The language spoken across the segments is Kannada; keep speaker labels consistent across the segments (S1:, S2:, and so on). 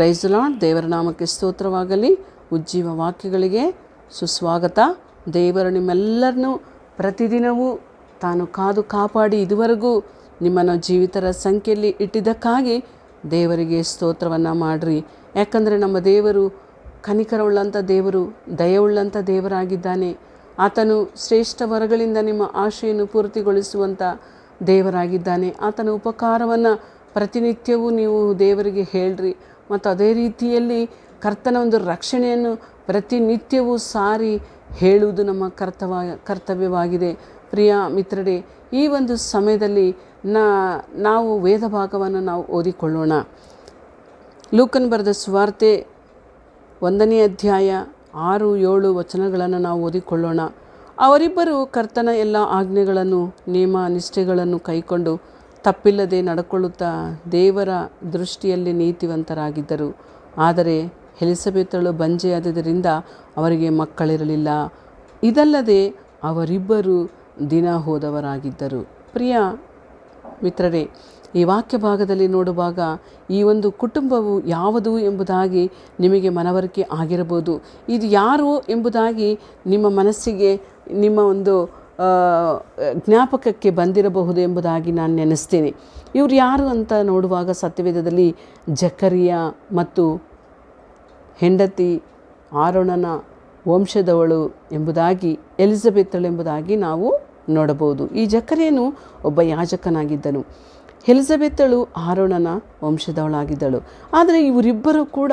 S1: ಪ್ರೈಸ್ ಲಾಡ್ ದೇವರ ನಾಮಕ್ಕೆ ಸ್ತೋತ್ರವಾಗಲಿ. ಉಜ್ಜೀವ ವಾಕ್ಯಗಳಿಗೆ ಸುಸ್ವಾಗತ. ದೇವರು ನಿಮ್ಮೆಲ್ಲರನ್ನೂ ಪ್ರತಿದಿನವೂ ತಾನು ಕಾದು ಕಾಪಾಡಿ ಇದುವರೆಗೂ ನಿಮ್ಮನ್ನು ಜೀವಿತರ ಸಂಖ್ಯೆಯಲ್ಲಿ ಇಟ್ಟಿದ್ದಕ್ಕಾಗಿ ದೇವರಿಗೆ ಸ್ತೋತ್ರವನ್ನು ಮಾಡಿರಿ. ಯಾಕಂದರೆ ನಮ್ಮ ದೇವರು ಕನಿಕರವುಳ್ಳಂಥ ದೇವರು ದಯವುಳ್ಳಂಥ ದೇವರಾಗಿದ್ದಾನೆ. ಆತನು ಶ್ರೇಷ್ಠ ವರಗಳಿಂದ ನಿಮ್ಮ ಆಶೆಯನ್ನು ಪೂರ್ತಿಗೊಳಿಸುವಂಥ ದೇವರಾಗಿದ್ದಾನೆ. ಆತನ ಉಪಕಾರವನ್ನು ಪ್ರತಿನಿತ್ಯವೂ ನೀವು ದೇವರಿಗೆ ಹೇಳ್ರಿ. ಮತ್ತು ಅದೇ ರೀತಿಯಲ್ಲಿ ಕರ್ತನ ಒಂದು ರಕ್ಷಣೆಯನ್ನು ಪ್ರತಿನಿತ್ಯವೂ ಸಾರಿ ಹೇಳುವುದು ನಮ್ಮ ಕರ್ತವ ಕರ್ತವ್ಯವಾಗಿದೆ. ಪ್ರಿಯ ಮಿತ್ರರೇ, ಈ ಒಂದು ಸಮಯದಲ್ಲಿ ನಾವು ವೇದ ಭಾಗವನ್ನು ನಾವು ಓದಿಕೊಳ್ಳೋಣ. ಲೂಕನ್ ಬರೆದ ಸುವಾರ್ತೆ ಒಂದನೇ ಅಧ್ಯಾಯ ಆರು ಏಳು ವಚನಗಳನ್ನು ನಾವು ಓದಿಕೊಳ್ಳೋಣ. ಅವರಿಬ್ಬರು ಕರ್ತನ ಎಲ್ಲ ಆಜ್ಞೆಗಳನ್ನು ನಿಯಮ ನಿಷ್ಠೆಗಳನ್ನು ಕೈಕೊಂಡು ತಪ್ಪಿಲ್ಲದೆ ನಡ್ಕೊಳ್ಳುತ್ತಾ ದೇವರ ದೃಷ್ಟಿಯಲ್ಲಿ ನೀತಿವಂತರಾಗಿದ್ದರು. ಆದರೆ ಎಲಿಸಬೆತಳು ಬಂಜೆಯಾದದರಿಂದ ಅವರಿಗೆ ಮಕ್ಕಳಿರಲಿಲ್ಲ. ಇದಲ್ಲದೆ ಅವರಿಬ್ಬರು ದಿನ ಹೋದವರಾಗಿದ್ದರು. ಪ್ರಿಯ ಮಿತ್ರರೇ, ಈ ವಾಕ್ಯ ಭಾಗದಲ್ಲಿ ನೋಡುವಾಗ ಈ ಒಂದು ಕುಟುಂಬವು ಯಾವುದು ಎಂಬುದಾಗಿ ನಿಮಗೆ ಮನವರಿಕೆ ಆಗಿರಬಹುದು. ಇದು ಯಾರು ಎಂಬುದಾಗಿ ನಿಮ್ಮ ಮನಸ್ಸಿಗೆ ನಿಮ್ಮ ಒಂದು ಜ್ಞಾಪಕಕ್ಕೆ ಬಂದಿರಬಹುದು ಎಂಬುದಾಗಿ ನಾನು ನೆನೆಸ್ತೇನೆ. ಇವರು ಯಾರು ಅಂತ ನೋಡುವಾಗ ಸತ್ಯವೇದದಲ್ಲಿ ಜಕರಿಯ ಮತ್ತು ಹೆಂಡತಿ ಆರೋಣನ ವಂಶದವಳು ಎಂಬುದಾಗಿ ಎಲಿಜಬೆತ್ಳು ಎಂಬುದಾಗಿ ನಾವು ನೋಡಬಹುದು. ಈ ಜಕರಿಯನು ಒಬ್ಬ ಯಾಜಕನಾಗಿದ್ದನು. ಎಲಿಜಬೆತ್ತಳು ಆರೋಣನ ವಂಶದವಳಾಗಿದ್ದಳು. ಆದರೆ ಇವರಿಬ್ಬರು ಕೂಡ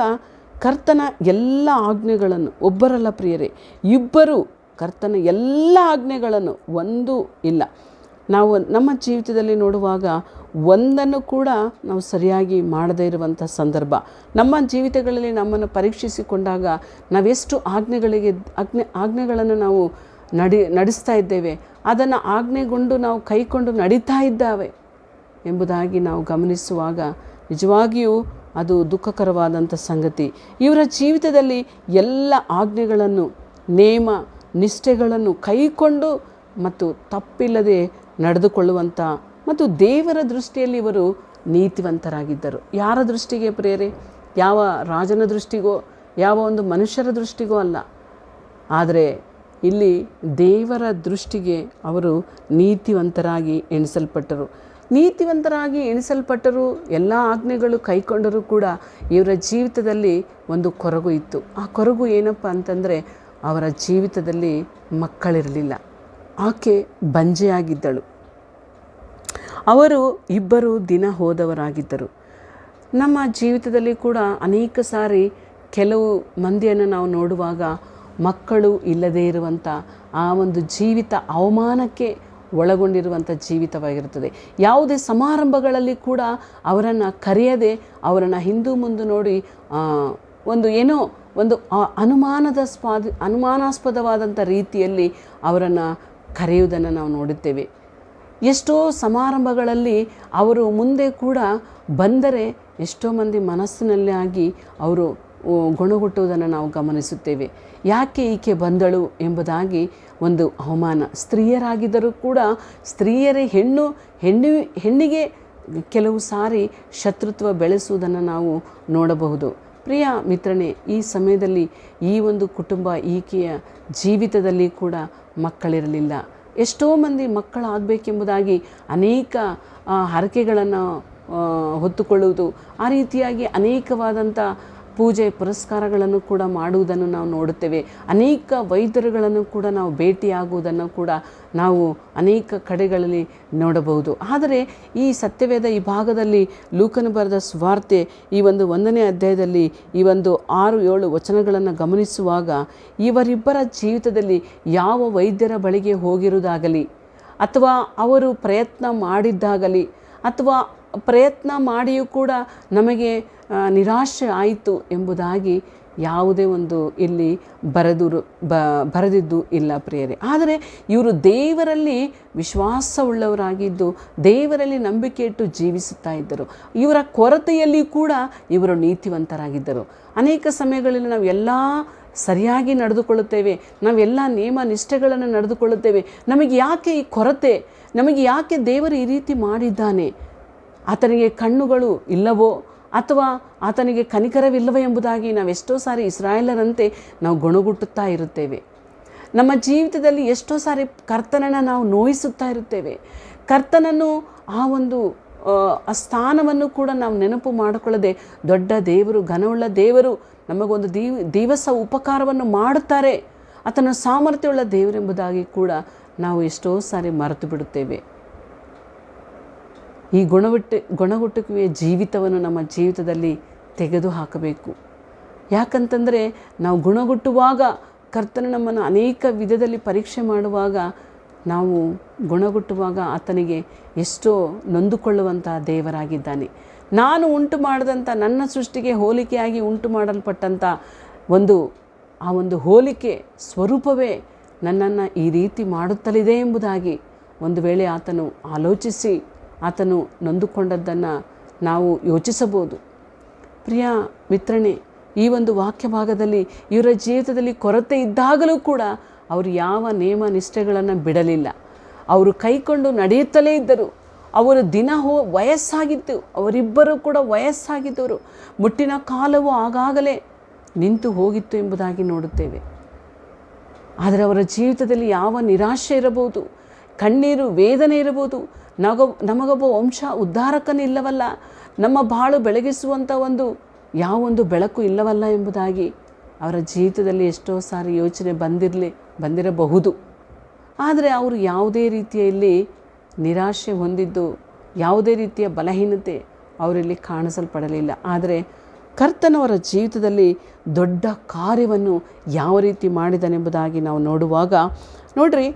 S1: ಕರ್ತನ ಎಲ್ಲ ಆಜ್ಞೆಗಳನ್ನು, ಒಬ್ಬರಲ್ಲ ಪ್ರಿಯರೇ, ಇಬ್ಬರು ಕರ್ತನ ಎಲ್ಲ ಆಜ್ಞೆಗಳನ್ನು ಒಂದು ಇಲ್ಲ. ನಾವು ನಮ್ಮ ಜೀವಿತದಲ್ಲಿ ನೋಡುವಾಗ ಒಂದನ್ನು ಕೂಡ ನಾವು ಸರಿಯಾಗಿ ಮಾಡದೇ ಇರುವಂಥ ಸಂದರ್ಭ. ನಮ್ಮ ಜೀವಿತಗಳಲ್ಲಿ ನಮ್ಮನ್ನು ಪರೀಕ್ಷಿಸಿಕೊಂಡಾಗ ನಾವೆಷ್ಟು ಆಜ್ಞೆಗಳಿಗೆ ಆಜ್ಞೆ, ಆಜ್ಞೆಗಳನ್ನು ನಾವು ನಡಿ, ನಡೆಸ್ತಾ ಇದ್ದೇವೆ, ಅದನ್ನು ಆಜ್ಞೆಗೊಂಡು ನಾವು ಕೈಕೊಂಡು ನಡೀತಾ ಇದ್ದಾವೆ ಎಂಬುದಾಗಿ ನಾವು ಗಮನಿಸುವಾಗ ನಿಜವಾಗಿಯೂ ಅದು ದುಃಖಕರವಾದಂಥ ಸಂಗತಿ. ಇವರ ಜೀವಿತದಲ್ಲಿ ಎಲ್ಲ ಆಜ್ಞೆಗಳನ್ನು ನೇಮ ನಿಷ್ಠೆಗಳನ್ನು ಕೈಕೊಂಡು ಮತ್ತು ತಪ್ಪಿಲ್ಲದೆ ನಡೆದುಕೊಳ್ಳುವಂಥ ಮತ್ತು ದೇವರ ದೃಷ್ಟಿಯಲ್ಲಿ ಇವರು ನೀತಿವಂತರಾಗಿದ್ದರು. ಯಾರ ದೃಷ್ಟಿಗೆ ಪ್ರೇರೆ? ಯಾವ ರಾಜನ ದೃಷ್ಟಿಗೋ, ಯಾವ ಒಂದು ಮನುಷ್ಯರ ದೃಷ್ಟಿಗೋ ಅಲ್ಲ. ಆದರೆ ಇಲ್ಲಿ ದೇವರ ದೃಷ್ಟಿಗೆ ಅವರು ನೀತಿವಂತರಾಗಿ ಎಣಿಸಲ್ಪಟ್ಟರು. ನೀತಿವಂತರಾಗಿ ಎಣಿಸಲ್ಪಟ್ಟರು, ಎಲ್ಲ ಆಜ್ಞೆಗಳು ಕೈಕೊಂಡರೂ ಕೂಡ ಇವರ ಜೀವಿತದಲ್ಲಿ ಒಂದು ಕೊರಗು ಇತ್ತು. ಆ ಕೊರಗು ಏನಪ್ಪ ಅಂತಂದರೆ ಅವರ ಜೀವಿತದಲ್ಲಿ ಮಕ್ಕಳಿರಲಿಲ್ಲ. ಆಕೆ ಬಂಜೆಯಾಗಿದ್ದಳು. ಅವರು ಇಬ್ಬರು ದಿನ ಹೋದವರಾಗಿದ್ದರು. ನಮ್ಮ ಜೀವಿತದಲ್ಲಿ ಕೂಡ ಅನೇಕ ಸಾರಿ ಕೆಲವು ಮಂದಿಯನ್ನು ನಾವು ನೋಡುವಾಗ ಮಕ್ಕಳು ಇಲ್ಲದೇ ಇರುವಂಥ ಆ ಒಂದು ಜೀವಿತ ಅವಮಾನಕ್ಕೆ ಒಳಗೊಂಡಿರುವಂಥ ಜೀವಿತವಾಗಿರುತ್ತದೆ. ಯಾವುದೇ ಸಮಾರಂಭಗಳಲ್ಲಿ ಕೂಡ ಅವರನ್ನು ಕರೆಯದೆ ಅವರನ್ನು ಹಿಂದೂ ಮುಂದೆ ನೋಡಿ ಒಂದು ಏನೋ ಒಂದು ಅನುಮಾನದ ಸ್ಪಾದ ಅನುಮಾನಾಸ್ಪದವಾದಂಥ ರೀತಿಯಲ್ಲಿ ಅವರನ್ನು ಕರೆಯುವುದನ್ನು ನಾವು ನೋಡುತ್ತೇವೆ. ಎಷ್ಟೋ ಸಮಾರಂಭಗಳಲ್ಲಿ ಅವರು ಮುಂದೆ ಕೂಡ ಬಂದರೆ ಎಷ್ಟೋ ಮಂದಿ ಮನಸ್ಸಿನಲ್ಲಿ ಆಗಿ ಅವರು ಗುಣಗುಟ್ಟುವುದನ್ನು ನಾವು ಗಮನಿಸುತ್ತೇವೆ. ಯಾಕೆ ಈಕೆ ಬಂದಳು ಎಂಬುದಾಗಿ ಒಂದು ಅವಮಾನ. ಸ್ತ್ರೀಯರಾಗಿದ್ದರೂ ಕೂಡ ಸ್ತ್ರೀಯರೇ ಹೆಣ್ಣು ಹೆಣ್ಣು, ಹೆಣ್ಣಿಗೆ ಕೆಲವು ಸಾರಿ ಶತ್ರುತ್ವ ಬೆಳೆಸುವುದನ್ನು ನಾವು ನೋಡಬಹುದು. ಪ್ರಿಯ ಮಿತ್ರನೇ, ಈ ಸಮಯದಲ್ಲಿ ಈ ಒಂದು ಕುಟುಂಬ ಈಕೆಯ ಜೀವಿತದಲ್ಲಿ ಕೂಡ ಮಕ್ಕಳಿರಲಿಲ್ಲ. ಎಷ್ಟೋ ಮಂದಿ ಮಕ್ಕಳಾಗಬೇಕೆಂಬುದಾಗಿ ಅನೇಕ ಹರಕೆಗಳನ್ನು ಹೊತ್ತುಕೊಳ್ಳುವುದು ಆ ರೀತಿಯಾಗಿ ಅನೇಕವಾದಂಥ ಪೂಜೆ ಪುರಸ್ಕಾರಗಳನ್ನು ಕೂಡ ಮಾಡುವುದನ್ನು ನಾವು ನೋಡುತ್ತೇವೆ. ಅನೇಕ ವೈದ್ಯರುಗಳನ್ನು ಕೂಡ ನಾವು ಭೇಟಿಯಾಗುವುದನ್ನು ಕೂಡ ನಾವು ಅನೇಕ ಕಡೆಗಳಲ್ಲಿ ನೋಡಬಹುದು. ಆದರೆ ಈ ಸತ್ಯವೇದ ಈ ಭಾಗದಲ್ಲಿ ಲೂಕನು ಬರೆದ ಸ್ವಾರ್ತೆ ಈ ಒಂದು ಒಂದನೇ ಅಧ್ಯಾಯದಲ್ಲಿ ಈ ಒಂದು ಆರು ಏಳು ವಚನಗಳನ್ನು ಗಮನಿಸುವಾಗ ಇವರಿಬ್ಬರ ಜೀವಿತದಲ್ಲಿ ಯಾವ ವೈದ್ಯರ ಬಳಿಗೆ ಹೋಗಿರುವುದಾಗಲಿ ಅಥವಾ ಅವರು ಪ್ರಯತ್ನ ಮಾಡಿದ್ದಾಗಲಿ ಅಥವಾ ಪ್ರಯತ್ನ ಮಾಡಿಯೂ ಕೂಡ ನಮಗೆ ನಿರಾಶೆ ಆಯಿತು ಎಂಬುದಾಗಿ ಯಾವುದೇ ಒಂದು ಇಲ್ಲಿ ಬರೆದುರು, ಬ, ಬರೆದಿದ್ದು ಇಲ್ಲ ಪ್ರಿಯರೇ. ಆದರೆ ಇವರು ದೇವರಲ್ಲಿ ವಿಶ್ವಾಸವುಳ್ಳವರಾಗಿದ್ದು, ದೇವರಲ್ಲಿ ನಂಬಿಕೆ ಇಟ್ಟು ಜೀವಿಸುತ್ತಾ ಇದ್ದರು. ಇವರ ಕೊರತೆಯಲ್ಲಿ ಕೂಡ ಇವರು ನೀತಿವಂತರಾಗಿದ್ದರು. ಅನೇಕ ಸಮಯಗಳಲ್ಲಿ ನಾವು ಎಲ್ಲ ಸರಿಯಾಗಿ ನಡೆದುಕೊಳ್ಳುತ್ತೇವೆ ನಾವೆಲ್ಲ ನಿಯಮ ನಿಷ್ಠೆಗಳನ್ನು ನಡೆದುಕೊಳ್ಳುತ್ತೇವೆ. ನಮಗೆ ಯಾಕೆ ಈ ಕೊರತೆ, ನಮಗೆ ಯಾಕೆ ದೇವರು ಈ ರೀತಿ ಮಾಡಿದ್ದಾನೆ? ಆತನಿಗೆ ಕಣ್ಣುಗಳು ಇಲ್ಲವೋ ಅಥವಾ ಆತನಿಗೆ ಕನಿಕರವಿಲ್ಲವೋ ಎಂಬುದಾಗಿ ನಾವೆಷ್ಟೋ ಸಾರಿ ಇಸ್ರಾಯೇಲರಂತೆ ನಾವು ಗೊಣಗುಟ್ಟುತ್ತಾ ಇರುತ್ತೇವೆ. ನಮ್ಮ ಜೀವಿತದಲ್ಲಿ ಎಷ್ಟೋ ಸಾರಿ ಕರ್ತನನ್ನು ನಾವು ನೋಯಿಸುತ್ತಾ ಇರುತ್ತೇವೆ. ಕರ್ತನನ್ನು ಆ ಒಂದು ಆ, ಸ್ಥಾನವನ್ನು ಕೂಡ ನಾವು ನೆನಪು ಮಾಡಿಕೊಳ್ಳದೆ ದೊಡ್ಡ ದೇವರು ಘನವುಳ್ಳ ದೇವರು ನಮಗೊಂದು ದೀವ ದಿವಸ ಉಪಕಾರವನ್ನು ಮಾಡುತ್ತಾರೆ. ಆತನ ಸಾಮರ್ಥ್ಯವುಳ್ಳ ದೇವರೆಂಬುದಾಗಿ ಕೂಡ ನಾವು ಎಷ್ಟೋ ಸಾರಿ ಮರೆತು ಬಿಡುತ್ತೇವೆ. ಈ ಗುಣವಿಟ್ಟು ಗುಣಗುಟ್ಟುಕುವೆಯ ಜೀವಿತವನ್ನು ನಮ್ಮ ಜೀವಿತದಲ್ಲಿ ತೆಗೆದು ಹಾಕಬೇಕು ಯಾಕಂತಂದರೆ ನಾವು ಗುಣಗುಟ್ಟುವಾಗ ಕರ್ತನ ನಮ್ಮನ್ನು ಅನೇಕ ವಿಧದಲ್ಲಿ ಪರೀಕ್ಷೆ ಮಾಡುವಾಗ ನಾವು ಗುಣಗುಟ್ಟುವಾಗ ಆತನಿಗೆ ಎಷ್ಟೋ ನೊಂದುಕೊಳ್ಳುವಂಥ ದೇವರಾಗಿದ್ದಾನೆ. ನಾನು ಉಂಟು ಮಾಡಿದಂಥ ನನ್ನ ಸೃಷ್ಟಿಗೆ ಹೋಲಿಕೆಯಾಗಿ ಉಂಟು ಮಾಡಲ್ಪಟ್ಟಂಥ ಒಂದು, ಆ ಒಂದು ಹೋಲಿಕೆ ಸ್ವರೂಪವೇ ನನ್ನನ್ನು ಈ ರೀತಿ ಮಾಡುತ್ತಲಿದೆ ಎಂಬುದಾಗಿ ಒಂದು ವೇಳೆ ಆತನು ಆಲೋಚಿಸಿ ಆತನು ನೊಂದುಕೊಂಡದ್ದನ್ನು ನಾವು ಯೋಚಿಸಬಹುದು. ಪ್ರಿಯ ಮಿತ್ರಣೆ ಈ ಒಂದು ವಾಕ್ಯ ಭಾಗದಲ್ಲಿ ಇವರ ಜೀವಿತದಲ್ಲಿ ಕೊರತೆ ಇದ್ದಾಗಲೂ ಕೂಡ ಅವರು ಯಾವ ನಿಯಮ ನಿಷ್ಠೆಗಳನ್ನು ಬಿಡಲಿಲ್ಲ. ಅವರು ಕೈಕೊಂಡು ನಡೆಯುತ್ತಲೇ ಇದ್ದರು. ಅವರು ದಿನ ಹೋ ವಯಸ್ಸಾಗಿತ್ತು. ಅವರಿಬ್ಬರೂ ಕೂಡ ವಯಸ್ಸಾಗಿದ್ದವರು. ಮುಟ್ಟಿನ ಕಾಲವು ಆಗಾಗಲೇ ನಿಂತು ಹೋಗಿತ್ತು ಎಂಬುದಾಗಿ ನೋಡುತ್ತೇವೆ. ಆದರೆ ಅವರ ಜೀವಿತದಲ್ಲಿ ಯಾವ ನಿರಾಶೆ ಇರಬಹುದು, ಕಣ್ಣೀರು ವೇದನೆ ಇರಬಹುದು ನಗ ನಮಗೊಬ್ಬ ವಂಶ ಉದ್ಧಾರಕನಿಲ್ಲವಲ್ಲ ನಮ್ಮ ಬಾಳು ಬೆಳಗಿಸುವಂಥ ಒಂದು ಯಾವೊಂದು ಬೆಳಕು ಇಲ್ಲವಲ್ಲ ಎಂಬುದಾಗಿ ಅವರ ಜೀವಿತದಲ್ಲಿ ಎಷ್ಟೋ ಸಾರಿ ಯೋಚನೆ ಬಂದಿರಲಿ, ಬಂದಿರಬಹುದು. ಆದರೆ ಅವರು ಯಾವುದೇ ರೀತಿಯಲ್ಲಿ ನಿರಾಶೆ ಹೊಂದಿದ್ದು, ಯಾವುದೇ ರೀತಿಯ ಬಲಹೀನತೆ ಅವರಲ್ಲಿ ಕಾಣಿಸಲ್ಪಡಲಿಲ್ಲ. ಆದರೆ ಕರ್ತನವರ ಜೀವಿತದಲ್ಲಿ ದೊಡ್ಡ ಕಾರ್ಯವನ್ನು ಯಾವ ರೀತಿ ಮಾಡಿದನೆಂಬುದಾಗಿ ನಾವು ನೋಡುವಾಗ, ನೋಡ್ರಿ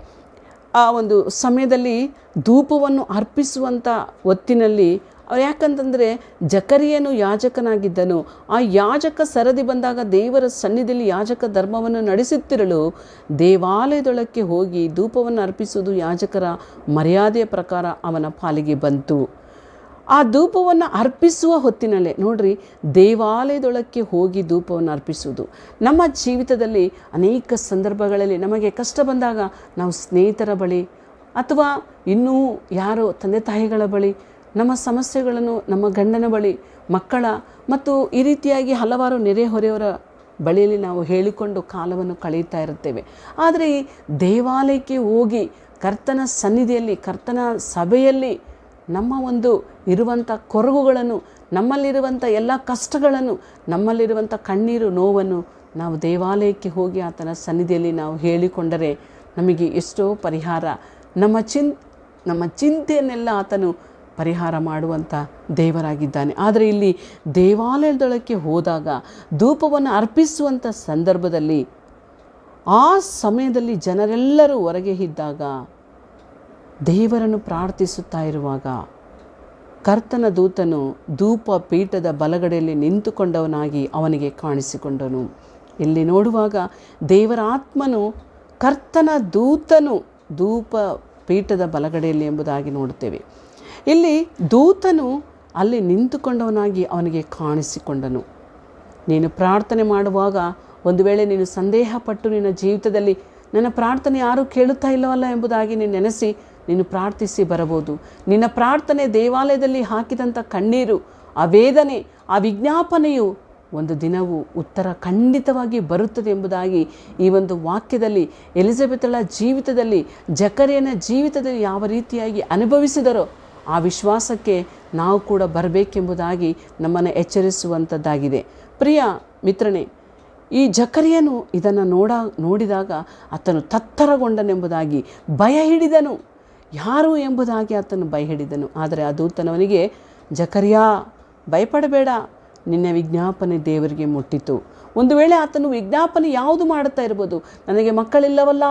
S1: ಆ ಒಂದು ಸಮಯದಲ್ಲಿ ಧೂಪವನ್ನು ಅರ್ಪಿಸುವಂಥ ಹೊತ್ತಿನಲ್ಲಿ ಯಾಕಂತಂದರೆ ಜಕರಿಯನು ಯಾಜಕನಾಗಿದ್ದನು. ಆ ಯಾಜಕ ಸರದಿ ಬಂದಾಗ ದೇವರ ಸನ್ನಿಧಿಯಲ್ಲಿ ಯಾಜಕ ಧರ್ಮವನ್ನು ನಡೆಸುತ್ತಿರಲು ದೇವಾಲಯದೊಳಕ್ಕೆ ಹೋಗಿ ಧೂಪವನ್ನು ಅರ್ಪಿಸುವುದು ಯಾಜಕರ ಮರ್ಯಾದೆಯ ಪ್ರಕಾರ ಅವನ ಪಾಲಿಗೆ ಬಂತು. ಆ ಧೂಪವನ್ನು ಅರ್ಪಿಸುವ ಹೊತ್ತಿನಲ್ಲೇ, ನೋಡ್ರಿ, ದೇವಾಲಯದೊಳಕ್ಕೆ ಹೋಗಿ ಧೂಪವನ್ನು ಅರ್ಪಿಸುವುದು. ನಮ್ಮ ಜೀವಿತದಲ್ಲಿ ಅನೇಕ ಸಂದರ್ಭಗಳಲ್ಲಿ ನಮಗೆ ಕಷ್ಟ ಬಂದಾಗ ನಾವು ಸ್ನೇಹಿತರ ಬಳಿ ಅಥವಾ ಇನ್ನೂ ಯಾರೋ ತಂದೆ ತಾಯಿಗಳ ಬಳಿ, ನಮ್ಮ ಸಮಸ್ಯೆಗಳನ್ನು ನಮ್ಮ ಗಂಡನ ಬಳಿ, ಮಕ್ಕಳ ಮತ್ತು ಈ ರೀತಿಯಾಗಿ ಹಲವಾರು ನೆರೆಹೊರೆಯವರ ಬಳಿಯಲ್ಲಿ ನಾವು ಹೇಳಿಕೊಂಡು ಕಾಲವನ್ನು ಕಳೆಯುತ್ತಾ ಇರುತ್ತೇವೆ. ಆದರೆ ಈ ದೇವಾಲಯಕ್ಕೆ ಹೋಗಿ ಕರ್ತನ ಸನ್ನಿಧಿಯಲ್ಲಿ, ಕರ್ತನ ಸಭೆಯಲ್ಲಿ ನಮ್ಮ ಒಂದು ಇರುವಂಥ ಕೊರಗುಗಳನ್ನು, ನಮ್ಮಲ್ಲಿರುವಂಥ ಎಲ್ಲ ಕಷ್ಟಗಳನ್ನು, ನಮ್ಮಲ್ಲಿರುವಂಥ ಕಣ್ಣೀರು ನೋವನ್ನು ನಾವು ದೇವಾಲಯಕ್ಕೆ ಹೋಗಿ ಆತನ ಸನ್ನಿಧಿಯಲ್ಲಿ ನಾವು ಹೇಳಿಕೊಂಡರೆ ನಮಗೆ ಎಷ್ಟೋ ಪರಿಹಾರ. ನಮ್ಮ ಚಿನ್, ನಮ್ಮ ಚಿಂತೆಯನ್ನೆಲ್ಲ ಆತನು ಪರಿಹಾರ ಮಾಡುವಂಥ ದೇವರಾಗಿದ್ದಾನೆ. ಆದರೆ ಇಲ್ಲಿ ದೇವಾಲಯದೊಳಕ್ಕೆ ಹೋದಾಗ, ಧೂಪವನ್ನು ಅರ್ಪಿಸುವಂಥ ಸಂದರ್ಭದಲ್ಲಿ ಆ ಸಮಯದಲ್ಲಿ ಜನರೆಲ್ಲರೂ ಹೊರಗೆ ಇದ್ದಾಗ ದೇವರನ್ನು ಪ್ರಾರ್ಥಿಸುತ್ತಾ ಇರುವಾಗ ಕರ್ತನ ದೂತನು ಧೂಪ ಪೀಠದ ಬಲಗಡೆಯಲ್ಲಿ ನಿಂತುಕೊಂಡವನಾಗಿ ಅವನಿಗೆ ಕಾಣಿಸಿಕೊಂಡನು. ಇಲ್ಲಿ ನೋಡುವಾಗ ದೇವರ ಆತ್ಮನು ಕರ್ತನ ದೂತನು ಧೂಪ ಪೀಠದ ಬಲಗಡೆಯಲ್ಲಿ ಎಂಬುದಾಗಿ ನೋಡುತ್ತೇವೆ. ಇಲ್ಲಿ ದೂತನು ಅಲ್ಲಿ ನಿಂತುಕೊಂಡವನಾಗಿ ಅವನಿಗೆ ಕಾಣಿಸಿಕೊಂಡನು. ನೀನು ಪ್ರಾರ್ಥನೆ ಮಾಡುವಾಗ ಒಂದು ವೇಳೆ ನೀನು ಸಂದೇಹ ಪಟ್ಟು ನಿನ್ನ ಜೀವಿತದಲ್ಲಿ ನನ್ನ ಪ್ರಾರ್ಥನೆ ಯಾರೂ ಕೇಳುತ್ತಾ ಇಲ್ಲವಲ್ಲ ಎಂಬುದಾಗಿ ನೀನು ನೆನೆಸಿ ನೀನು ಪ್ರಾರ್ಥಿಸಿ ಬರಬಹುದು. ನಿನ್ನ ಪ್ರಾರ್ಥನೆ ದೇವಾಲಯದಲ್ಲಿ ಹಾಕಿದಂಥ ಕಣ್ಣೀರು, ಆ ವೇದನೆ, ಆ ವಿಜ್ಞಾಪನೆಯು ಒಂದು ದಿನವು ಉತ್ತರ ಖಂಡಿತವಾಗಿ ಬರುತ್ತದೆ ಎಂಬುದಾಗಿ ಈ ಒಂದು ವಾಕ್ಯದಲ್ಲಿ, ಎಲಿಜಬೆತ್ಳ ಜೀವಿತದಲ್ಲಿ, ಜಕರಿಯನ ಜೀವಿತದಲ್ಲಿ ಯಾವ ರೀತಿಯಾಗಿ ಅನುಭವಿಸಿದರೋ ಆ ವಿಶ್ವಾಸಕ್ಕೆ ನಾವು ಕೂಡ ಬರಬೇಕೆಂಬುದಾಗಿ ನಮ್ಮನ್ನು ಎಚ್ಚರಿಸುವಂಥದ್ದಾಗಿದೆ ಪ್ರಿಯ ಮಿತ್ರನೇ, ಈ ಜಕರಿಯನು ಇದನ್ನು ನೋಡ, ನೋಡಿದಾಗ ಆತನು ತತ್ತರಗೊಂಡನೆಂಬುದಾಗಿ ಭಯ ಹಿಡಿದನು. ಯಾರು ಎಂಬುದಾಗಿ ಆತನು ಬೈಹಿಡಿದನು. ಹಿಡಿದನು ಆದರೆ ಆ ದೂತನವನಿಗೆ, ಜಕರಿಯಾ, ಭಯಪಡಬೇಡ, ನಿನ್ನ ವಿಜ್ಞಾಪನೆ ದೇವರಿಗೆ ಮುಟ್ಟಿತು. ಒಂದು ವೇಳೆ ಆತನು ವಿಜ್ಞಾಪನೆ ಯಾವುದು ಮಾಡುತ್ತಾ ಇರ್ಬೋದು ನನಗೆ ಮಕ್ಕಳಿಲ್ಲವಲ್ಲ,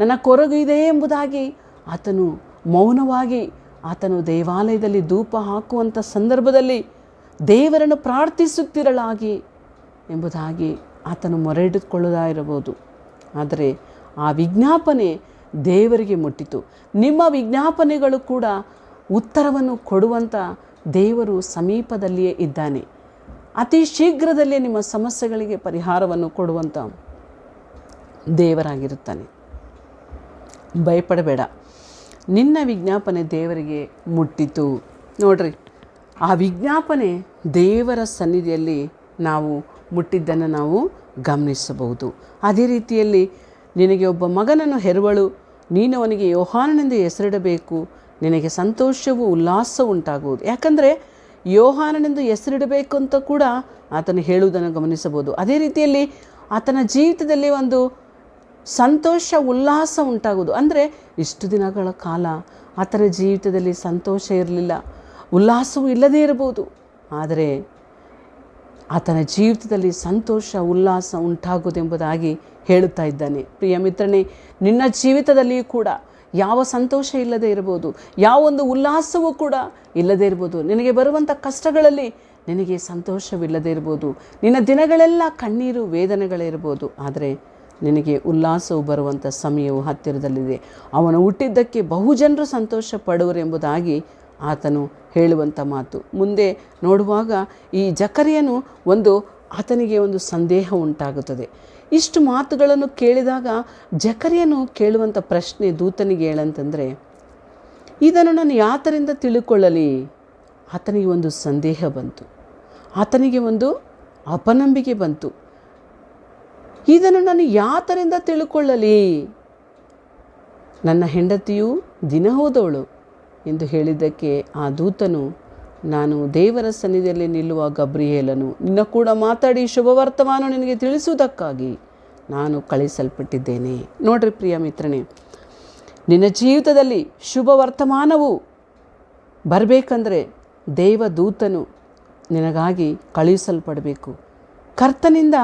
S1: ನನ್ನ ಕೊರಗು ಇದೆ ಎಂಬುದಾಗಿ ಆತನು ಮೌನವಾಗಿ ಆತನು ದೇವಾಲಯದಲ್ಲಿ ಧೂಪ ಹಾಕುವಂಥ ಸಂದರ್ಭದಲ್ಲಿ ದೇವರನ್ನು ಪ್ರಾರ್ಥಿಸುತ್ತಿರಲಾಗಿ ಎಂಬುದಾಗಿ ಆತನು ಮೊರೆ ಇರಬಹುದು. ಆದರೆ ಆ ವಿಜ್ಞಾಪನೆ ದೇವರಿಗೆ ಮುಟ್ಟಿತು. ನಿಮ್ಮ ವಿಜ್ಞಾಪನೆಗಳು ಕೂಡ ಉತ್ತರವನ್ನು ಕೊಡುವಂಥ ದೇವರು ಸಮೀಪದಲ್ಲಿಯೇ ಇದ್ದಾನೆ. ಅತಿ ಶೀಘ್ರದಲ್ಲೇ ನಿಮ್ಮ ಸಮಸ್ಯೆಗಳಿಗೆ ಪರಿಹಾರವನ್ನು ಕೊಡುವಂಥ ದೇವರಾಗಿರುತ್ತಾನೆ. ಭಯಪಡಬೇಡ. ನಿನ್ನ ವಿಜ್ಞಾಪನೆ ದೇವರಿಗೆ ಮುಟ್ಟಿತು. ನೋಡ್ರಿ, ಆ ವಿಜ್ಞಾಪನೆ ದೇವರ ಸನ್ನಿಧಿಯಲ್ಲಿ ನಾವು ಮುಟ್ಟಿದ್ದನ್ನು ನಾವು ಗಮನಿಸಬಹುದು. ಅದೇ ರೀತಿಯಲ್ಲಿ ನಿನಗೆ ಒಬ್ಬ ಮಗನನ್ನು ಹೆರುವಳು, ನೀನು ಅವನಿಗೆ ಯೋಹಾನನೆಂದು ಹೆಸರಿಡಬೇಕು. ನಿನಗೆ ಸಂತೋಷವು ಉಲ್ಲಾಸ ಉಂಟಾಗುವುದು. ಯಾಕಂದರೆ ಯೋಹಾನನೆಂದು ಹೆಸರಿಡಬೇಕು ಅಂತ ಕೂಡ ಆತನು ಹೇಳುವುದನ್ನು ಗಮನಿಸಬಹುದು. ಅದೇ ರೀತಿಯಲ್ಲಿ ಆತನ ಜೀವಿತದಲ್ಲಿ ಒಂದು ಸಂತೋಷ, ಉಲ್ಲಾಸ ಉಂಟಾಗುವುದು. ಅಂದರೆ ಇಷ್ಟು ದಿನಗಳ ಕಾಲ ಆತನ ಜೀವಿತದಲ್ಲಿ ಸಂತೋಷ ಇರಲಿಲ್ಲ, ಉಲ್ಲಾಸವೂ ಇಲ್ಲದೇ ಇರಬಹುದು. ಆದರೆ ಆತನ ಜೀವಿತದಲ್ಲಿ ಸಂತೋಷ, ಉಲ್ಲಾಸ ಉಂಟಾಗುವುದೆಂಬುದಾಗಿ ಹೇಳುತ್ತಾ ಇದ್ದಾನೆ. ಪ್ರಿಯ ಮಿತ್ರನೇ, ನಿನ್ನ ಜೀವಿತದಲ್ಲಿಯೂ ಕೂಡ ಯಾವ ಸಂತೋಷ ಇಲ್ಲದೆ ಇರಬಹುದು, ಯಾವ ಒಂದು ಉಲ್ಲಾಸವೂ ಕೂಡ ಇಲ್ಲದೇ ಇರ್ಬೋದು ನಿನಗೆ ಬರುವಂಥ ಕಷ್ಟಗಳಲ್ಲಿ ನಿನಗೆ ಸಂತೋಷವಿಲ್ಲದೆ ಇರ್ಬೋದು ನಿನ್ನ ದಿನಗಳೆಲ್ಲ ಕಣ್ಣೀರು ವೇದನೆಗಳಿರ್ಬೋದು ಆದರೆ ನಿನಗೆ ಉಲ್ಲಾಸವು ಬರುವಂಥ ಸಮಯವು ಹತ್ತಿರದಲ್ಲಿದೆ. ಅವನು ಹುಟ್ಟಿದ್ದಕ್ಕೆ ಬಹುಜನರು ಸಂತೋಷ ಪಡುವರೆಂಬುದಾಗಿ ಆತನು ಹೇಳುವಂಥ ಮಾತು. ಮುಂದೆ ನೋಡುವಾಗ ಈ ಜಕರಿಯನು ಒಂದು ಆತನಿಗೆ ಒಂದು ಸಂದೇಹ ಉಂಟಾಗುತ್ತದೆ. ಇಷ್ಟು ಮಾತುಗಳನ್ನು ಕೇಳಿದಾಗ ಜಕರಿಯನು ಕೇಳುವಂಥ ಪ್ರಶ್ನೆ ದೂತನಿಗೆ ಹೇಳಂತಂದರೆ, ಇದನ್ನು ನಾನು ಯಾತರಿಂದ ತಿಳ್ಕೊಳ್ಳಲಿ? ಆತನಿಗೆ ಒಂದು ಸಂದೇಹ ಬಂತು. ಆತನಿಗೆ ಒಂದು ಅಪನಂಬಿಕೆ ಬಂತು. ಇದನ್ನು ನಾನು ಯಾತರಿಂದ ತಿಳ್ಕೊಳ್ಳಲಿ? ನನ್ನ ಹೆಂಡತಿಯು ದಿನ ಹೋದವಳು, ಎಂದು ಹೇಳಿದ್ದಕ್ಕೆ ಆ ದೂತನು ನಾನು ದೇವರ ಸನ್ನಿಧಿಯಲ್ಲಿ ನಿಲ್ಲುವ ಗಬ್ರಿಯೇಲನು, ನಿನ್ನ ಕೂಡ ಮಾತಾಡಿ ಶುಭ ವರ್ತಮಾನ ನಿನಗೆ ತಿಳಿಸುವುದಕ್ಕಾಗಿ ನಾನು ಕಳಿಸಲ್ಪಟ್ಟಿದ್ದೇನೆ ನೋಡ್ರಿ ಪ್ರಿಯ ಮಿತ್ರನೇ, ನಿನ್ನ ಜೀವಿತದಲ್ಲಿ ಶುಭ ವರ್ತಮಾನವು ಬರಬೇಕಂದ್ರೆ ದೇವದೂತನು ನಿನಗಾಗಿ ಕಳುಹಿಸಲ್ಪಡಬೇಕು. ಕರ್ತನಿಂದ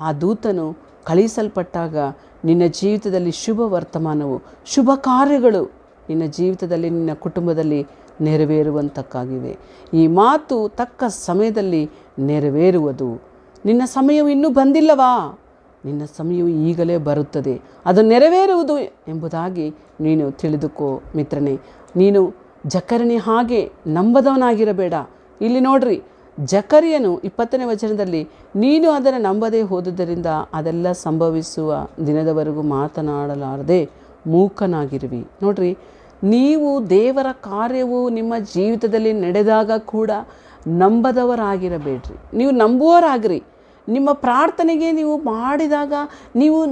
S1: ಆ ದೂತನು ಕಳುಹಿಸಲ್ಪಟ್ಟಾಗ ನಿನ್ನ ಜೀವಿತದಲ್ಲಿ ಶುಭ ವರ್ತಮಾನವು, ಶುಭ ಕಾರ್ಯಗಳು ನಿನ್ನ ಜೀವಿತದಲ್ಲಿ, ನಿನ್ನ ಕುಟುಂಬದಲ್ಲಿ ನೆರವೇರುವಂತಕ್ಕಾಗಿವೆ. ಈ ಮಾತು ತಕ್ಕ ಸಮಯದಲ್ಲಿ ನೆರವೇರುವುದು. ನಿನ್ನ ಸಮಯವು ಇನ್ನೂ ಬಂದಿಲ್ಲವಾ? ನಿನ್ನ ಸಮಯವು ಈಗಲೇ ಬರುತ್ತದೆ. ಅದು ನೆರವೇರುವುದು ಎಂಬುದಾಗಿ ನೀನು ತಿಳಿದುಕೋ ಮಿತ್ರನೇ. ನೀನು ಜಕರಣಿ ಹಾಗೆ ನಂಬದವನಾಗಿರಬೇಡ. ಇಲ್ಲಿ ನೋಡ್ರಿ, ಜಕರಿಯನು ಇಪ್ಪತ್ತನೇ ವಚನದಲ್ಲಿ, ನೀನು ಅದನ್ನು ನಂಬದೇ ಹೋದುದರಿಂದ ಅದೆಲ್ಲ ಸಂಭವಿಸುವ ದಿನದವರೆಗೂ ಮಾತನಾಡಲಾರದೆ ಮೂಕನಾಗಿರುವಿ. ನೋಡ್ರಿ ನೀವು ದೇವರ ಕಾರ್ಯವು ನಿಮ್ಮ ಜೀವಿತದಲ್ಲಿ ನಡೆದಾಗ ಕೂಡ ನಂಬದವರಾಗಿರಬೇಡ್ರಿ. ನೀವು ನಂಬುವವರಾಗ್ರಿ. ನಿಮ್ಮ ಪ್ರಾರ್ಥನೆಗೆ ನೀವು ಮಾಡಿದಾಗ ನೀವು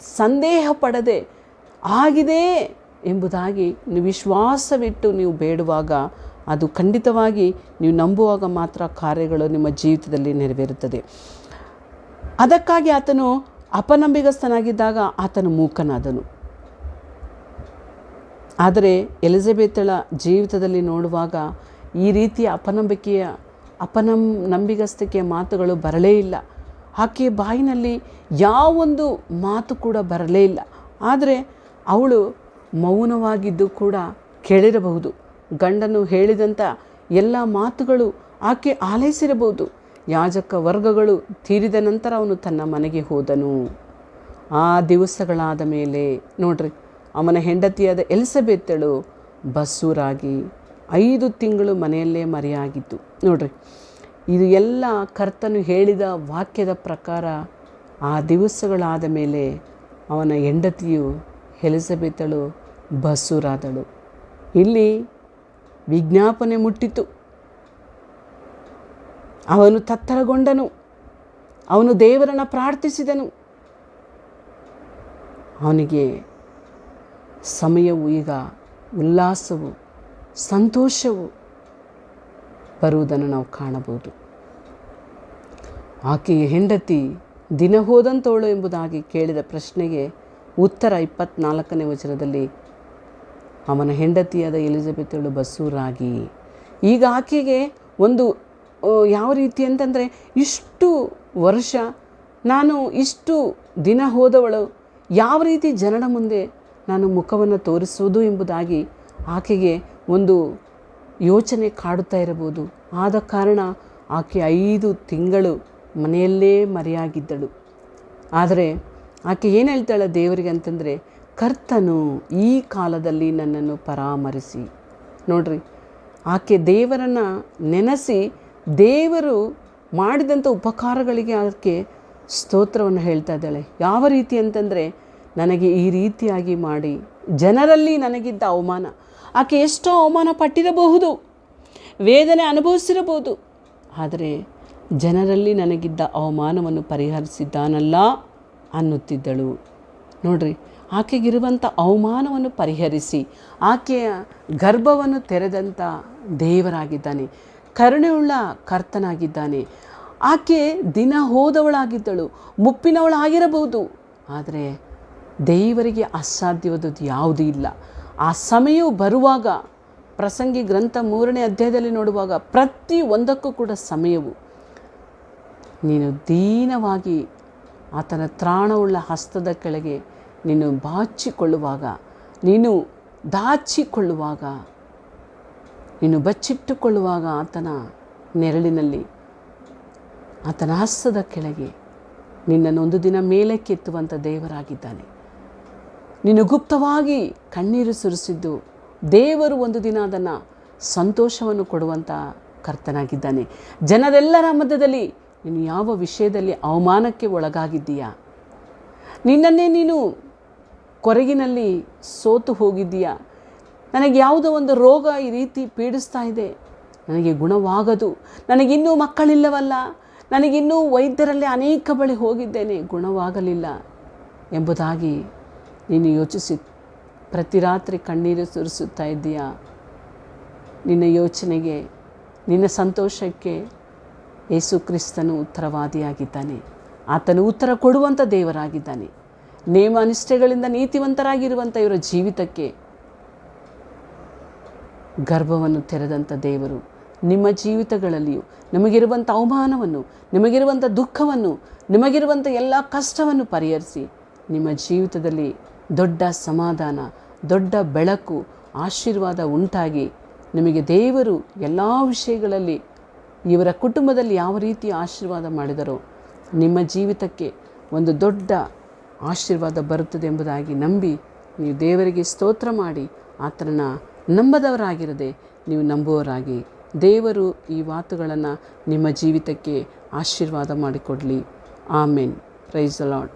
S1: ಸಂದೇಹ ಪಡದೆ ಆಗಿದೆ ಎಂಬುದಾಗಿ ವಿಶ್ವಾಸವಿಟ್ಟು ನೀವು ಬೇಡುವಾಗ ಅದು ಖಂಡಿತವಾಗಿ ನೀವು ನಂಬುವಾಗ ಮಾತ್ರ ಕಾರ್ಯಗಳು ನಿಮ್ಮ ಜೀವಿತದಲ್ಲಿ ನೆರವೇರುತ್ತದೆ. ಅದಕ್ಕಾಗಿ ಆತನು ಅಪನಂಬಿಗಸ್ತನಾಗಿದ್ದಾಗ ಆತನು ಮೂಕನಾದನು. ಆದರೆ ಎಲಿಜಬೆತ್ಳ ಜೀವಿತದಲ್ಲಿ ನೋಡುವಾಗ ಈ ರೀತಿಯ ಅಪನಂಬಿಕೆಯ, ಅಪನಂ, ನಂಬಿಗಸ್ತಿಕೆಯ ಮಾತುಗಳು ಬರಲೇ ಇಲ್ಲ. ಆಕೆಯ ಬಾಯಿನಲ್ಲಿ ಯಾವೊಂದು ಮಾತು ಕೂಡ ಬರಲೇ ಇಲ್ಲ. ಆದರೆ ಅವಳು ಮೌನವಾಗಿದ್ದು ಕೂಡ ಕೇಳಿರಬಹುದು. ಗಂಡನು ಹೇಳಿದಂಥ ಎಲ್ಲ ಮಾತುಗಳು ಆಕೆ ಆಲೈಸಿರಬಹುದು. ಯಾಜಕ ವರ್ಗಗಳು ತೀರಿದ ನಂತರ ಅವನು ತನ್ನ ಮನೆಗೆ ಹೋದನು. ಆ ದಿವಸಗಳಾದ ಮೇಲೆ ನೋಡ್ರಿ. ಅವನ ಹೆಂಡತಿಯಾದ ಎಲಿಸಬೆತ್ತಳು ಬಸ್ಸೂರಾಗಿ ಐದು ತಿಂಗಳು ಮನೆಯಲ್ಲೇ ಮರೆಯಾಗಿತ್ತು. ನೋಡ್ರಿ, ಇದು ಎಲ್ಲ ಕರ್ತನು ಹೇಳಿದ ವಾಕ್ಯದ ಪ್ರಕಾರ ಆ ದಿವಸಗಳಾದ ಮೇಲೆ ಅವನ ಹೆಂಡತಿಯು ಎಲಿಸಬೆತ್ತಳು ಬಸ್ಸೂರಾದಳು ಇಲ್ಲಿ ವಿಜ್ಞಾಪನೆ ಮುಟ್ಟಿತು. ಅವನು ತತ್ತರಗೊಂಡನು. ಅವನು ದೇವರನ್ನು ಪ್ರಾರ್ಥಿಸಿದನು. ಅವನಿಗೆ ಸಮಯವು ಈಗ ಉಲ್ಲಾಸವು, ಸಂತೋಷವು ಬರುವುದನ್ನು ನಾವು ಕಾಣಬಹುದು. ಆಕೆಯ ಹೆಂಡತಿ ದಿನ ಹೋದಂತೋಳು ಎಂಬುದಾಗಿ ಕೇಳಿದ ಪ್ರಶ್ನೆಗೆ ಉತ್ತರ ಇಪ್ಪತ್ನಾಲ್ಕನೇ ವಚನದಲ್ಲಿ, ಅವನ ಹೆಂಡತಿಯಾದ ಎಲಿಜಬೆತ್ಳು ಬಸೂರಾಗಿ ಈಗ ಆಕೆಗೆ ಒಂದು ಯಾವ ರೀತಿ ಅಂತಂದರೆ, ಇಷ್ಟು ವರ್ಷ ನಾನು ಇಷ್ಟು ದಿನ ಹೋದವಳು, ಯಾವ ರೀತಿ ಜನರ ಮುಂದೆ ನಾನು ಮುಖವನ್ನು ತೋರಿಸುವುದು ಎಂಬುದಾಗಿ ಆಕೆಗೆ ಒಂದು ಯೋಚನೆ ಕಾಡುತ್ತಾ ಇರಬಹುದು. ಆದ ಕಾರಣ ಆಕೆ ಐದು ತಿಂಗಳು ಮನೆಯಲ್ಲೇ ಮರೆಯಾಗಿದ್ದಳು. ಆದರೆ ಆಕೆ ಏನು ಹೇಳ್ತಾಳೆ ದೇವರಿಗೆ ಅಂತಂದರೆ, ಕರ್ತನು ಈ ಕಾಲದಲ್ಲಿ ನನ್ನನ್ನು ಪರಾಮರಿಸಿ. ನೋಡ್ರಿ, ಆಕೆ ದೇವರನ್ನು ನೆನೆಸಿ ದೇವರು ಮಾಡಿದಂಥ ಉಪಕಾರಗಳಿಗೆ ಆಕೆ ಸ್ತೋತ್ರವನ್ನು ಹೇಳ್ತಾ ಇದ್ದಾಳೆ. ಯಾವ ರೀತಿ ಅಂತಂದರೆ ನನಗೆ ಈ ರೀತಿಯಾಗಿ ಮಾಡಿ. ಜನರಲ್ಲಿ ನನಗಿದ್ದ ಅವಮಾನ. ಆಕೆ ಎಷ್ಟೋ ಅವಮಾನ ಪಟ್ಟಿರಬಹುದು. ವೇದನೆ ಅನುಭವಿಸಿರಬಹುದು. ಆದರೆ ಜನರಲ್ಲಿ ನನಗಿದ್ದ ಅವಮಾನವನ್ನು ಪರಿಹರಿಸಿದ್ದಾನಲ್ಲ ಅನ್ನುತ್ತಿದ್ದಳು. ನೋಡ್ರಿ, ಆಕೆಗಿರುವಂಥ ಅವಮಾನವನ್ನು ಪರಿಹರಿಸಿ ಆಕೆಯ ಗರ್ಭವನ್ನು ತೆರೆದಂಥ ದೇವರಾಗಿದ್ದಾನೆ. ಕರುಣೆಯುಳ್ಳ ಕರ್ತನಾಗಿದ್ದಾನೆ. ಆಕೆ ದಿನ ಹೋದವಳಾಗಿದ್ದಳು, ಮುಪ್ಪಿನವಳಾಗಿರಬಹುದು. ಆದರೆ ದೇವರಿಗೆ ಅಸಾಧ್ಯವಾದದ್ದು ಯಾವುದೂ ಇಲ್ಲ. ಆ ಸಮಯವು ಬರುವಾಗ, ಪ್ರಸಂಗಿ ಗ್ರಂಥ ಮೂರನೇ ಅಧ್ಯಾಯದಲ್ಲಿ ನೋಡುವಾಗ ಪ್ರತಿ ಒಂದಕ್ಕೂ ಕೂಡ ಸಮಯವು. ನೀನು ದೀನವಾಗಿ ಆತನ ತ್ರಾಣವುಳ್ಳ ಹಸ್ತದ ಕೆಳಗೆ ನೀನು ಬಾಚಿಕೊಳ್ಳುವಾಗ, ನೀನು ದಾಚಿಕೊಳ್ಳುವಾಗ, ನೀನು ಬಚ್ಚಿಟ್ಟುಕೊಳ್ಳುವಾಗ ಆತನ ನೆರಳಿನಲ್ಲಿ, ಆತನ ಹಸ್ತದ ಕೆಳಗೆ ನಿನ್ನನ್ನು ಒಂದು ದಿನ ಮೇಲಕ್ಕೆತ್ತುವಂಥ ದೇವರಾಗಿದ್ದಾನೆ. ನೀನು ಗುಪ್ತವಾಗಿ ಕಣ್ಣೀರು ಸುರಿಸಿದ್ದು ದೇವರು ಒಂದು ದಿನ ಅದನ್ನು ಸಂತೋಷವನ್ನು ಕೊಡುವಂಥ ಕರ್ತನಾಗಿದ್ದಾನೆ. ಜನರೆಲ್ಲರ ಮಧ್ಯದಲ್ಲಿ ನೀನು ಯಾವ ವಿಷಯದಲ್ಲಿ ಅವಮಾನಕ್ಕೆ ಒಳಗಾಗಿದ್ದೀಯಾ? ನಿನ್ನನ್ನೇ ನೀನು ಕೊರಗಿನಲ್ಲಿ ಸೋತು ಹೋಗಿದ್ದೀಯಾ? ನನಗೆ ಯಾವುದೋ ಒಂದು ರೋಗ ಈ ರೀತಿ ಪೀಡಿಸ್ತಾ ಇದೆ. ನನಗೆ ಗುಣವಾಗದು. ನನಗಿನ್ನೂ ಮಕ್ಕಳಿಲ್ಲವಲ್ಲ. ನನಗಿನ್ನೂ ವೈದ್ಯರಲ್ಲಿ ಅನೇಕ ಬಳಿ ಹೋಗಿದ್ದೇನೆ. ಗುಣವಾಗಲಿಲ್ಲ ಎಂಬುದಾಗಿ ನೀನು ಯೋಚಿಸಿ, ಪ್ರತಿ ರಾತ್ರಿ ಕಣ್ಣೀರು ಸುರಿಸುತ್ತಾ ಇದ್ದೀಯಾ? ನಿನ್ನ ಯೋಚನೆಗೆ, ನಿನ್ನ ಸಂತೋಷಕ್ಕೆ ಯೇಸು ಕ್ರಿಸ್ತನು ಉತ್ತರವಾದಿಯಾಗಿದ್ದಾನೆ. ಆತನು ಉತ್ತರ ಕೊಡುವಂಥ ದೇವರಾಗಿದ್ದಾನೆ. ನೇಮ ನಿಷ್ಠೆಗಳಿಂದ ನೀತಿವಂತರಾಗಿರುವಂಥ ಇವರ ಜೀವಿತಕ್ಕೆ ಗರ್ಭವನ್ನು ತೆರೆದಂಥ ದೇವರು ನಿಮ್ಮ ಜೀವಿತಗಳಲ್ಲಿಯೂ ನಿಮಗಿರುವಂಥ ಅವಮಾನವನ್ನು ನಿಮಗಿರುವಂಥ ದುಃಖವನ್ನು ನಿಮಗಿರುವಂಥ ಎಲ್ಲ ಕಷ್ಟವನ್ನು ಪರಿಹರಿಸಿ ನಿಮ್ಮ ಜೀವಿತದಲ್ಲಿ ದೊಡ್ಡ ಸಮಾಧಾನ, ದೊಡ್ಡ ಬೆಳಕು, ಆಶೀರ್ವಾದ ಉಂಟಾಗಿ ನಿಮಗೆ ದೇವರು ಎಲ್ಲ ವಿಷಯಗಳಲ್ಲಿ ಇವರ ಕುಟುಂಬದಲ್ಲಿ ಯಾವ ರೀತಿ ಆಶೀರ್ವಾದ ಮಾಡಿದರೋ ನಿಮ್ಮ ಜೀವಿತಕ್ಕೆ ಒಂದು ದೊಡ್ಡ ಆಶೀರ್ವಾದ ಬರುತ್ತದೆ ಎಂಬುದಾಗಿ ನಂಬಿ ನೀವು ದೇವರಿಗೆ ಸ್ತೋತ್ರ ಮಾಡಿ ಆತನ ನಂಬದವರಾಗಿರದೆ ನೀವು ನಂಬುವವರಾಗಿ. ದೇವರು ಈ ಮಾತುಗಳನ್ನು ನಿಮ್ಮ ಜೀವಿತಕ್ಕೆ ಆಶೀರ್ವಾದ ಮಾಡಿಕೊಡಲಿ. ಆಮೇನ್. ಪ್ರೈಸ್ ಲಾಡ್